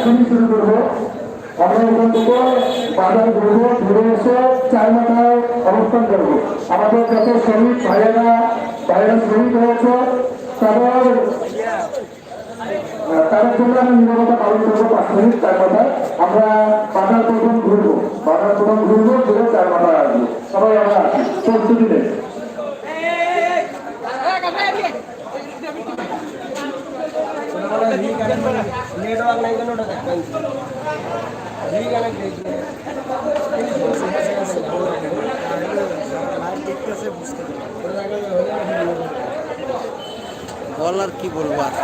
এখনই শুরু করব আমরা এখান থেকে বাজার ঘুরবো ঘুরে এসে চার মাথায় অবস্থান করব আমাদের যত শ্রমিক ভাইয়েরা ভাইয়েরা শহীদ হয়েছে তাদের তাদের জন্য আমি প্রথম ঘুরবো ঘুরবো ঘুরে চার মাথায় আসব সবাই আমরা প্রস্তুতি নেই বলার কি বলব আর?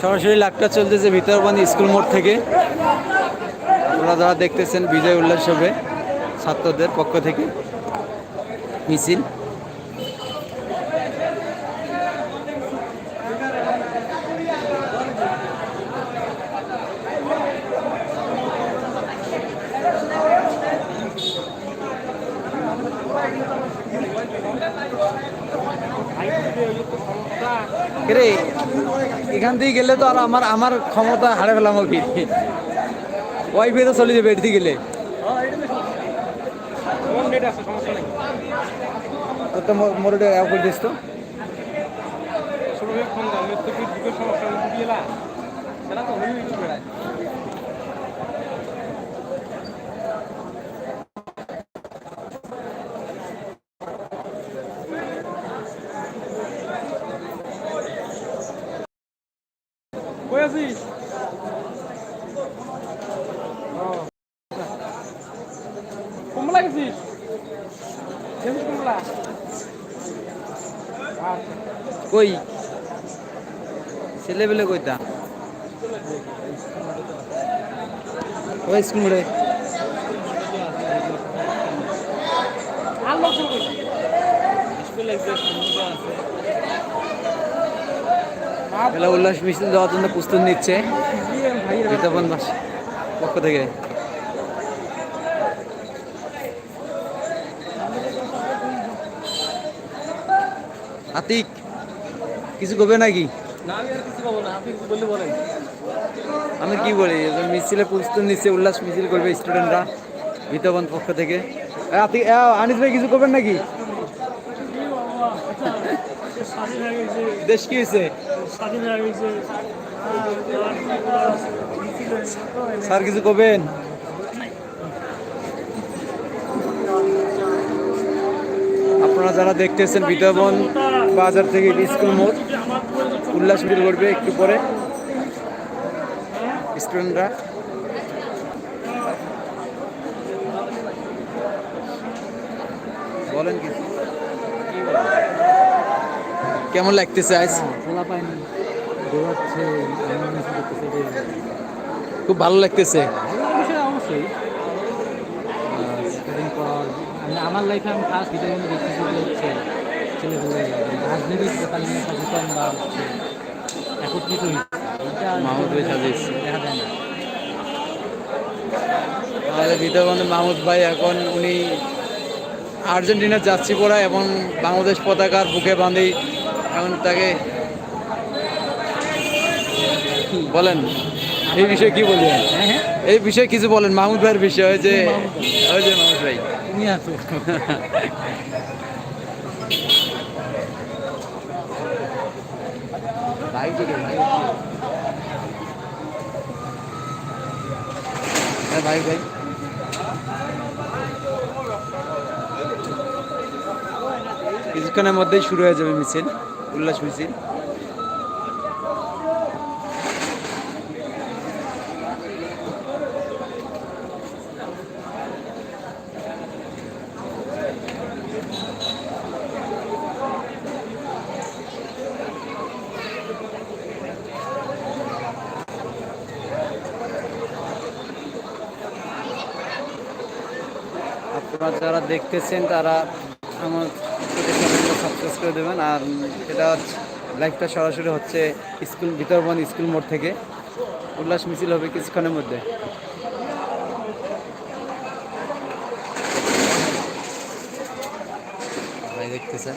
সরাসরি লাখটা চলতেছে ভিতরবানি স্কুল মোড় থেকে। আপনারা যারা দেখতেছেন বিজয় উল্লাস হবে ছাত্রদের পক্ষ থেকে। মিছিল। রে এখান থেকে গেলে তো আর আমার আমার ক্ষমতা হারে ফেলাম কি। ওয়াইফাই তো চলে যাবে এটি গেলে। মোরটা অ্যাপ করে দিস তো? কই কই? ছেলে বেলে কইতা? ওই স্কুল মোড়ে। উল্লাস মিছিল দেওয়ার জন্য প্রস্তুত নিচ্ছে। বাস পক্ষ থেকে। আতিক কিছু করবে নাকি? আমি আর কিছু পাবো না। আপনি কিছু বললে বলেন। আমি কি বলি মিছিলে প্রস্তুত নিচ্ছে উল্লাস মিছিল করবে স্টুডেন্টরা বিতপন পক্ষ থেকে। এ, আতিক এ, আনিস ভাই কিছু করবেন নাকি? দেশ কি হয়েছে? হয়ে স্যার কিছু করবেন? আপনারা যারা দেখতেছেন বিতবন বাজার থেকে স্কুল মোড়। উল্লাস মিছিল করবে একটু পরে। স্টুডেন্টরা। বলেন কি কেমন লাগতেছে আজ? এটাই খুব ভালো লাগতেছে। অবশ্যই। আমি আমার লাইফে আমি ফার্স্ট ভিডিও দেখতেছি হচ্ছে ছেলেগুলো রাজনৈতিক ব্যাপারে সচেতন বা একত্রিত হয়েছে। এটা মাহমুদ ভাই দেখা যায় না। আমাদের বিদ্যাবন্ধু মাহমুদ ভাই এখন উনি আর্জেন্টিনার যাচ্ছি পড়া এবং বাংলাদেশ পতাকার বুকে বাঁধি এখন তাকে বলেন এই বিষয়ে কি বলবেন? হ্যাঁ হ্যাঁ। এই বিষয়ে কিছু বলেন মাহমুদ ভাইয়ের বিষয়ে যে মাহমুদ ভাই। তুমি আছো। ভাই ভাই কিছুক্ষণের মধ্যেই শুরু হয়ে যাবে মিছিল উল্লাস মিছিল। আপনারা যারা দেখতেছেন, তারা আমার সাবস্ক্রাইব করে দেবেন। আর এটা লাইভটা সরাসরি হচ্ছে স্কুল ভিতরবন স্কুল মোড় থেকে। উল্লাস মিছিল হবে কিছুক্ষণের মধ্যে। দেখতেছেন?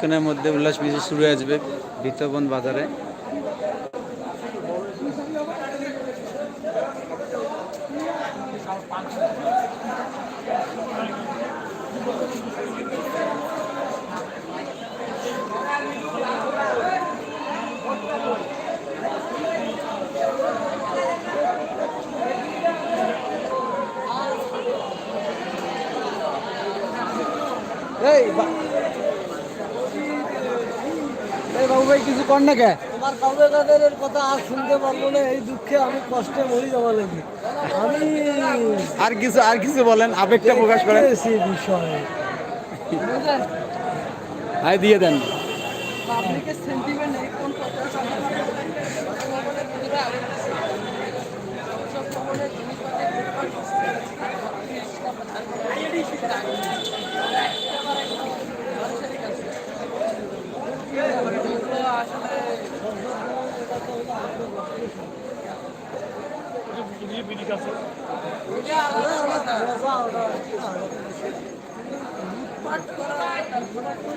কিছুক্ষণের মধ্যে উল্লাস মিছিল শুরু হয়ে আসবে বিতবন বাজারে। এই বা- এই বাবু ভাই কিছু কর না কে? তোমার কাউকে কাদের কথা আর শুনতে পারব না এই দুঃখে আমি কষ্টে মরি যাওয়া লাগি। আমি আর কিছু আর কিছু বলেন আবেগটা প্রকাশ করেন। সেই বিষয়। হাই দিয়ে দেন। পাবলিকের সেন্টিমেন্ট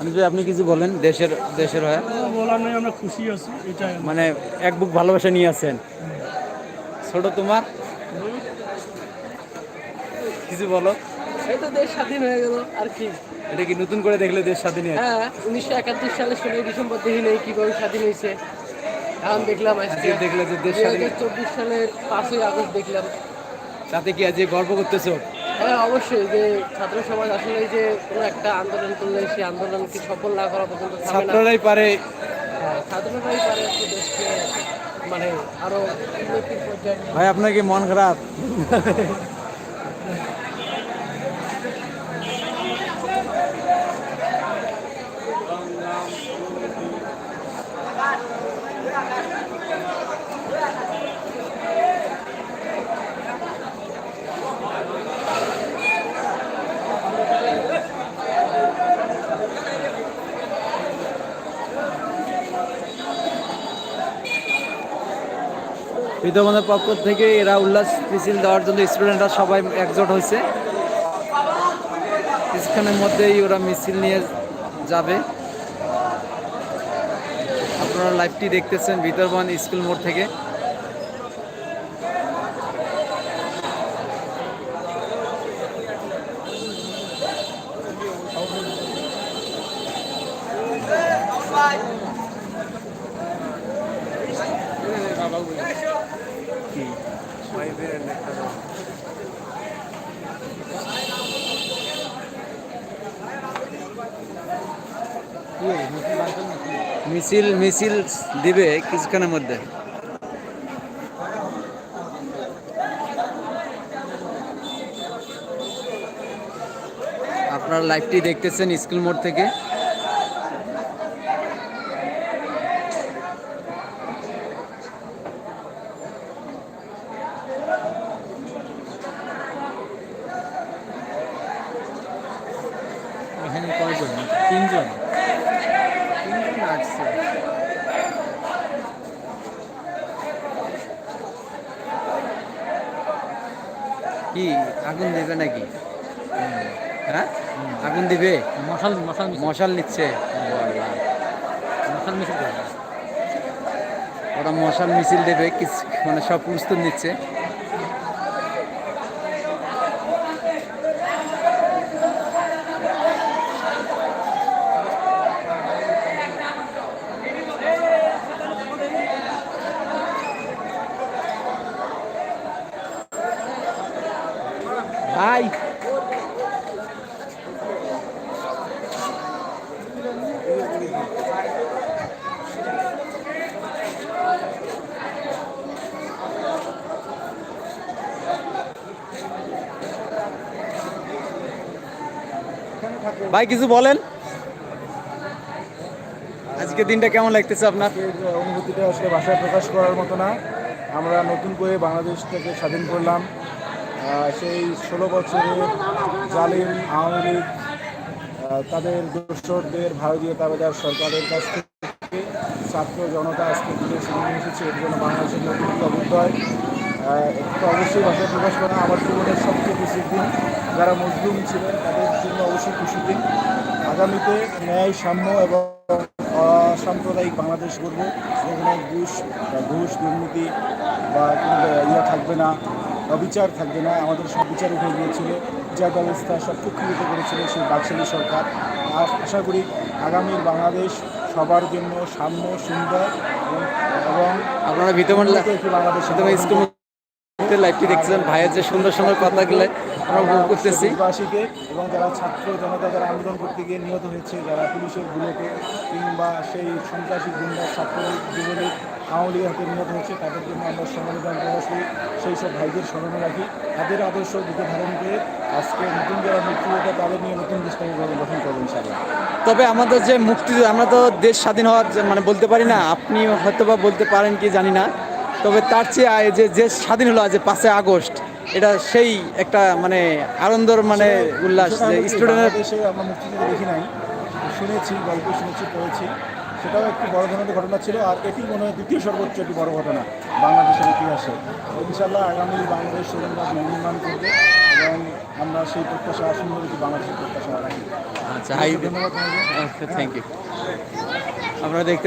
আমি যদি আপনি কিছু বলেন দেশের দেশের হয়ে। বলার নেই আমরা খুশি আছি এটাই মানে এক বুক ভালোবাসা নিয়ে আছেন। ছোট তোমার? কিছু বলো। এই তো দেশ স্বাধীন হয়ে গেল আর কি। এটা কি নতুন করে দেখলে দেশ স্বাধীন হয়েছে? হ্যাঁ উনিশশো একাত্তর সালে ষোলোই ডিসেম্বর দেখি নেই কীভাবে স্বাধীন হয়েছে? এখন দেখলাম আজকে। আজকে দেখলে যে দেশ স্বাধীন। চব্বিশ সালের পাঁচই আগস্ট দেখলাম। তাতে কি আজ গর্ব করতেছো? হ্যাঁ অবশ্যই যে ছাত্র সমাজ আসলে যে কোনো একটা আন্দোলন করলে সেই আন্দোলনকে সফল না করা পর্যন্ত ছাত্ররাই পারে। হ্যাঁ, ছাত্ররাই পারে দেশকে মানে আরও উন্নতির পর্যায়ে। ভাই আপনার কি মন খারাপ? বিদ্যমানের পক্ষ থেকে এরা উল্লাস মিছিল দেওয়ার জন্য স্টুডেন্টরা সবাই একজোট হয়েছে। কিছুক্ষণের মধ্যেই ওরা মিছিল নিয়ে যাবে। আপনারা লাইভটি দেখতেছেন ভিতরবান স্কুল মোড় থেকে। মিছিল মিছিল দিবে কিছুক্ষণের মধ্যে। আপনারা লাইভটি দেখতেছেন স্কুল মোড় থেকে। কি আগুন দেবে নাকি? হ্যাঁ? আগুন দিবে? মশাল মশাল মশাল নিচ্ছে। মশাল মিছিল। ওরা মশাল মিছিল দেবে কিছু মানে সব প্রস্তুত নিচ্ছে। ভাই, কিছু বলেন? আজকে দিনটা কেমন লাগতেছে আপনার? অনুভূতিটা আসলে ভাষায় প্রকাশ করার মতো না, আমরা নতুন করে বাংলাদেশটাকে স্বাধীন করলাম। সেই ষোলো বছরের জালিম আওয়ামী লীগ তাদের দোসরদের ভারতীয় তাবেদার সরকারের কাছ থেকে ছাত্র জনতা আজকে দিকে সামনে এসেছে, এর জন্য বাংলাদেশের নতুন এটা অবশ্যই ভাষায় প্রকাশ করা আমার জীবনের সবচেয়ে বেশি দিন। যারা মজলুম ছিলেন, তাদের জন্য অবশ্যই দিন আগামীতে ন্যায় সাম্য এবং সাম্প্রদায়িক বাংলাদেশ করব সেখানে ঘুষ বা ঘুষ দুর্নীতি বা কোনো ইয়ে থাকবে না অবিচার থাকবে না। আমাদের সব বিচার উঠে গিয়েছিল। বিচার ব্যবস্থা সব চক্ষুরিত করেছিল সেই বাকশালী সরকার। আর আশা করি আগামীর বাংলাদেশ সবার জন্য সাম্য সুন্দর এবং- আপনারা একটি বাংলাদেশ স্কুল লাইভটি দেখছিলেন। ভাইয়ের যে সুন্দর সুন্দর কথাগুলো আমরা উপভোগ করতেছি। এবং যারা ছাত্র জনতা যারা আন্দোলন করতে গিয়ে নিহত হয়েছে যারা পুলিশের গুলোতে কিংবা সেই সন্ত্রাসী গুন্ডা ছাত্রলীগ যুবলীগ আওয়ামী লীগের হাতে নিহত হয়েছে তাদের জন্য আমরা সমবেদন প্রকাশ সেই সব ভাইদের স্মরণে রাখি। তাদের আদর্শ দিকে ধারণ করে আজকে নতুন যারা মুক্তিযোদ্ধা তাদের নিয়ে নতুন দেশটাকে গঠন করব ইনশাআল্লাহ। তবে আমাদের যে মুক্তি আমরা তো দেশ স্বাধীন হওয়ার মানে বলতে পারি না। আপনি হয়তো বা বলতে পারেন কি জানি না। তবে তার চেয়ে আয় যে যে স্বাধীন হলো আজ পাঁচই আগস্ট এটা সেই একটা মানে আনন্দর মানে উল্লাস যে স্টুডেন্টের বাংলাদেশে আমরা মুক্তিযুদ্ধ দেখি নাই। শুনেছি গল্প শুনেছি পড়েছি। সেটাও একটি বড় ধরনের ঘটনা ছিল আর এটি মনে হয় দ্বিতীয় সর্বোচ্চ একটি বড় ঘটনা বাংলাদেশের ইতিহাসে। ইনশাল্লাহ আগামী বাংলাদেশ সুন্দর নির্মাণ করবে এবং আমরা সেই প্রত্যাশা সুন্দর একটি বাংলাদেশের প্রত্যাশা রাখি। আচ্ছা হাই ধন্যবাদ থ্যাংক ইউ আমরা দেখতে